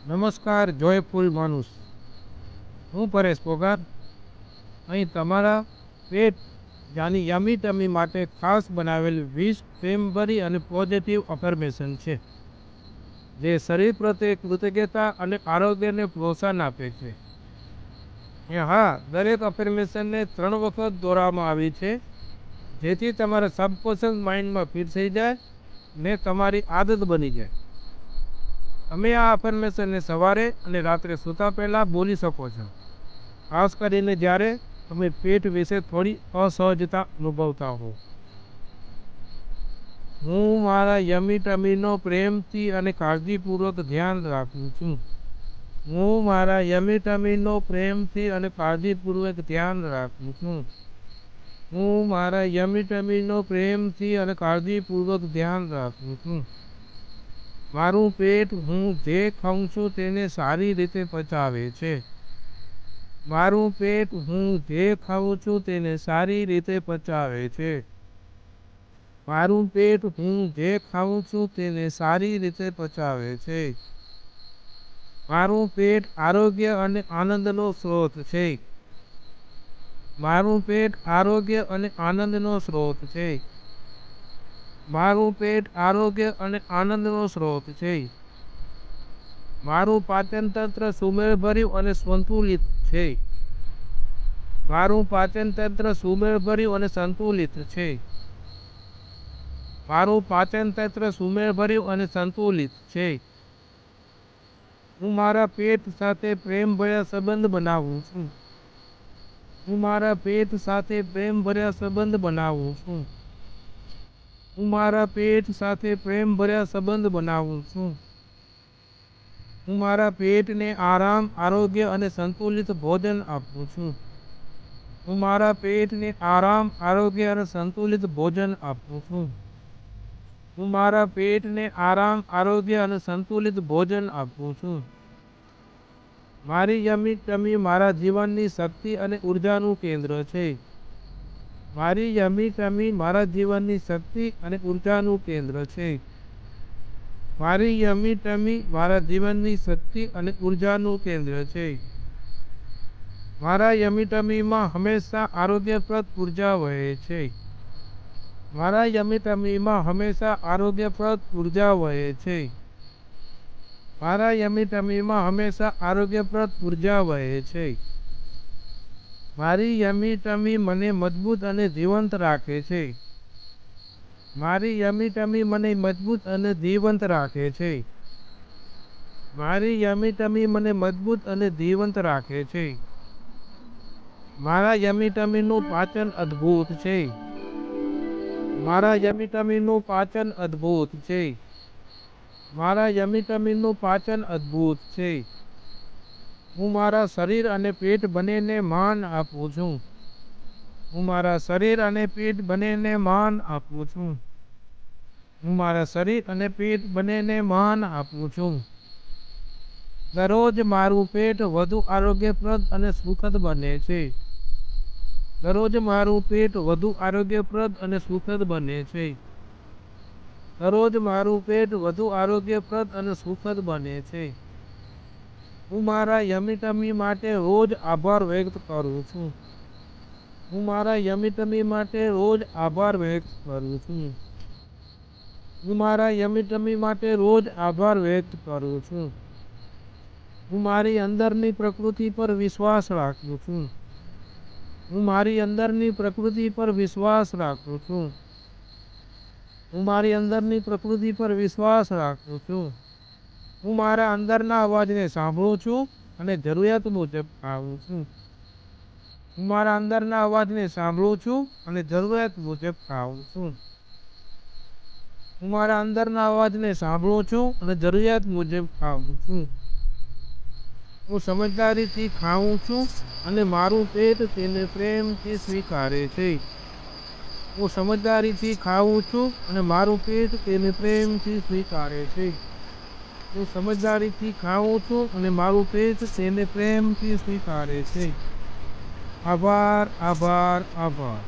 નમસ્કાર જોયફુલ માનુસ હું પરેશ પોગાર. અહીં તમારા પેટ જાની યમી તમી માટે ખાસ બનાવેલ વીસ પ્રેમભરી અને પોઝિટિવ અફર્મેશન છે, જે શરીર પ્રત્યે કૃતજ્ઞતા અને આરોગ્યને પ્રોત્સાહન આપે છે. એ હા, દરેક અફર્મેશનને ત્રણ વખત દોરવામાં આવી છે, જેથી તમારા સબકોન્શિયસ માઇન્ડમાં ફિટ થઈ જાય ને તમારી આદત બની જાય. તમે આ અફર્મેશનને સવારે અને રાત્રે સૂતા પહેલાં બોલી શકો છો. ખાસ કરીને જ્યારે તમે પેટ વિશે થોડી અસહજતા અનુભવતા હો. હું મારા યમી ટમીનો પ્રેમથી અને કાળજીપૂર્વક ધ્યાન રાખું છું. હું મારા યમી ટમીનો પ્રેમથી અને કાળજીપૂર્વક ધ્યાન રાખું છું. હું મારા યમી ટમીનો પ્રેમથી અને કાળજીપૂર્વક ધ્યાન રાખું છું. મારું પેટ હું જે ખાઉં છું તેને સારી રીતે પચાવે છે. મારું પેટ હું જે ખાઉં છું તેને સારી રીતે પચાવે છે. મારું પેટ હું જે ખાઉં છું તેને સારી રીતે પચાવે છે. મારું પેટ આરોગ્ય અને આનંદનો સ્ત્રોત છે. મારું પેટ આરોગ્ય અને આનંદનો સ્ત્રોત છે. મારું પેટ આરોગ્ય અને આનંદનો સ્ત્રોત છે. મારું પાચન તંત્ર સુમેળભર્યું અને સંતુલિત છે. મારું પાચન તંત્ર સુમેળભર્યું અને સંતુલિત છે. મારું પાચન તંત્ર સુમેળભર્યું અને સંતુલિત છે. હું મારા પેટ સાથે પ્રેમભર્યા સંબંધ બનાવું છું. હું મારા પેટ સાથે પ્રેમભર્યા સંબંધ બનાવું છું. હું મારા પેટ સાથે પ્રેમભર્યા સંબંધ બનાવું છું. હું મારા પેટને આરામ, આરોગ્ય અને સંતુલિત ભોજન આપું છું. હું મારા પેટને આરામ, આરોગ્ય અને સંતુલિત ભોજન આપું છું. હું મારા પેટને આરામ, આરોગ્ય અને સંતુલિત ભોજન આપું છું. મારી યમી ટમી મારા જીવનની શક્તિ અને ઉર્જાનું કેન્દ્ર છે. મારી યમી ટમી મારા જીવનની શક્તિ અને ઉર્જાનું કેન્દ્ર છે. મારી યમી ટમી મારા જીવનની શક્તિ અને ઉર્જાનું કેન્દ્ર છે. મારા યમિટમીમાં હંમેશા આરોગ્યપ્રદ ઊર્જા વહે છે. મારા યમિટમીમાં હંમેશા આરોગ્યપ્રદ ઊર્જા વહે છે. મારા યમિટમીમાં હંમેશા આરોગ્યપ્રદ ઊર્જા વહે છે. મારી યમી ટમી મને મજબૂત અને જીવંત રાખે છે. મારી યમી ટમી મને મજબૂત અને જીવંત રાખે છે. મારી યમી ટમી મને મજબૂત અને જીવંત રાખે છે. મારા યમી ટમીનું પાચન અદ્ભુત છે. મારા યમી ટમીનું પાચન અદ્ભુત છે. મારા યમી ટમીનું પાચન અદ્ભુત છે. હું મારા શરીર અને પેટ બંનેને માન આપું છું. હું મારા શરીર અને પેટ બંનેને માન આપું છું. હું મારા શરીર અને પેટ બંનેને માન આપું છું. દરરોજ મારું પેટ વધુ આરોગ્યપ્રદ અને સુખદ બને છે. દરરોજ મારું પેટ વધુ આરોગ્યપ્રદ અને સુખદ બને છે. દરરોજ મારું પેટ વધુ આરોગ્યપ્રદ અને સુખદ બને છે. હું મારા યમીટમી માટે રોજ આભાર વ્યક્ત કરું છું. હું મારા યમીટમી માટે રોજ આભાર વ્યક્ત કરું છું. હું મારા યમીટમી માટે રોજ આભાર વ્યક્ત કરું છું. હું મારી અંદરની પ્રકૃતિ પર વિશ્વાસ રાખું છું. હું મારી અંદરની પ્રકૃતિ પર વિશ્વાસ રાખું છું. હું મારી અંદરની પ્રકૃતિ પર વિશ્વાસ રાખું છું. હું મારા અંદરના અવાજને સાંભળું છું અને જરૂરિયાત મુજબ ખાઉં છું. હું મારા અંદરના અવાજને સાંભળું છું અને જરૂરિયાત મુજબ ખાઉં છું. હું મારા અંદરના અવાજને સાંભળું છું અને જરૂરિયાત મુજબ ખાઉં છું. હું સમજદારીથી ખાઉં છું અને મારું પેટ તેને પ્રેમથી સ્વીકારે છે. હું સમજદારીથી ખાઉં છું અને મારું પેટ તેને પ્રેમથી સ્વીકારે છે. હું સમજદારીથી ખાઉં છું અને મારું પેટ તેને પ્રેમથી સ્વીકારે છે. આભાર આભાર આભાર.